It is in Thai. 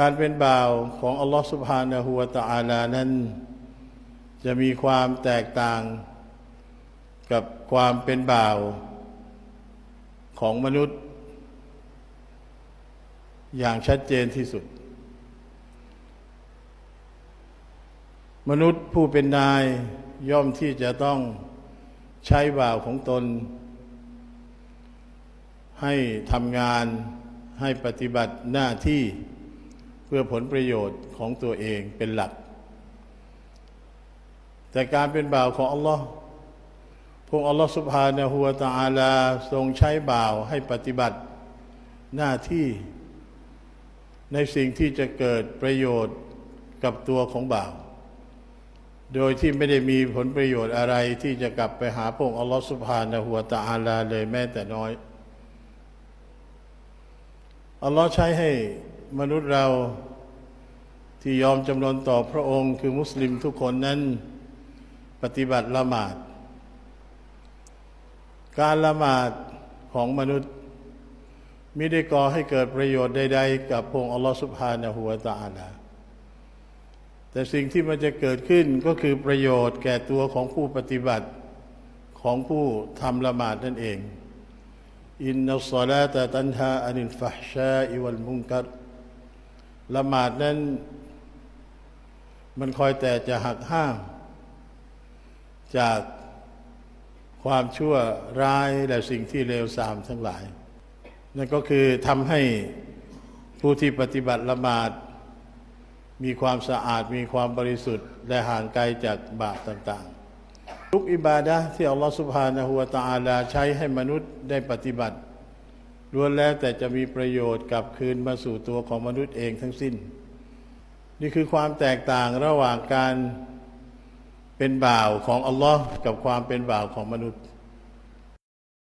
การเป็นบ่าวของอัลลอฮฺสุบฮานะฮูวตะอาลานั้น จะมีความแตกต่างกับความเป็นบ่าวของมนุษย์ อย่างชัดเจนที่สุด มนุษย์ผู้เป็นนายย่อมที่จะต้องใช้บ่าวของตน ให้ทำงานให้ปฏิบัติหน้าที่ พื่อผลประโยชน์ของตัวเองเป็นหลัก แต่การเป็นบ่าวของอัลลอฮ์พระองค์อัลลอฮ์สุบฮานะฮูวตะอาลาทรงใช้บ่าวให้ปฏิบัติหน้าที่ในสิ่งที่จะเกิดประโยชน์กับตัวของบ่าว โดยที่ไม่ได้มีผลประโยชน์อะไรที่จะกลับไปหาพระองค์อัลลอฮ์สุบฮานะฮูวตะอาลาเลยแม้แต่น้อยอัลลอฮ์ใช้ให้ มนุษย์เราที่ยอมจำนนต่อพระองค์คือมุสลิมทุกคนนั้น ปฏิบัติละหมาด การละหมาดของมนุษย์มิได้ก่อให้เกิดประโยชน์ใดๆ กับพระองค์อัลลอฮ์สุบฮานะฮูวตะอาลาแต่สิ่งที่มันจะเกิดขึ้นก็คือประโยชน์แก่ตัวของผู้ปฏิบัติของผู้ทำละหมาดนั่นเองอินนัสซาลาตะตันฮาอานิลฟะฮชาอิวัลมุงกัร ละหมาดนั้น มันคอยแต่จะหักห้าม จากความชั่วร้ายและสิ่งที่เลวทรามทั้งหลาย นั่นก็คือทำให้ผู้ที่ปฏิบัติละหมาด มีความสะอาดมีความบริสุทธิ์ และห่างไกลจากบาปต่างๆ ทุกอิบาดะห์ที่อัลลอฮฺสุบฮานะฮูวะตะอาลาใช้ให้มนุษย์ได้ปฏิบัติ ล้วนแล้วแต่จะมีประโยชน์กลับคืนมาสู่ตัวของมนุษย์เองทั้งสิ้น นี่คือความแตกต่างระหว่างการเป็นบ่าวของอัลลอฮ์กับความเป็นบ่าวของมนุษย์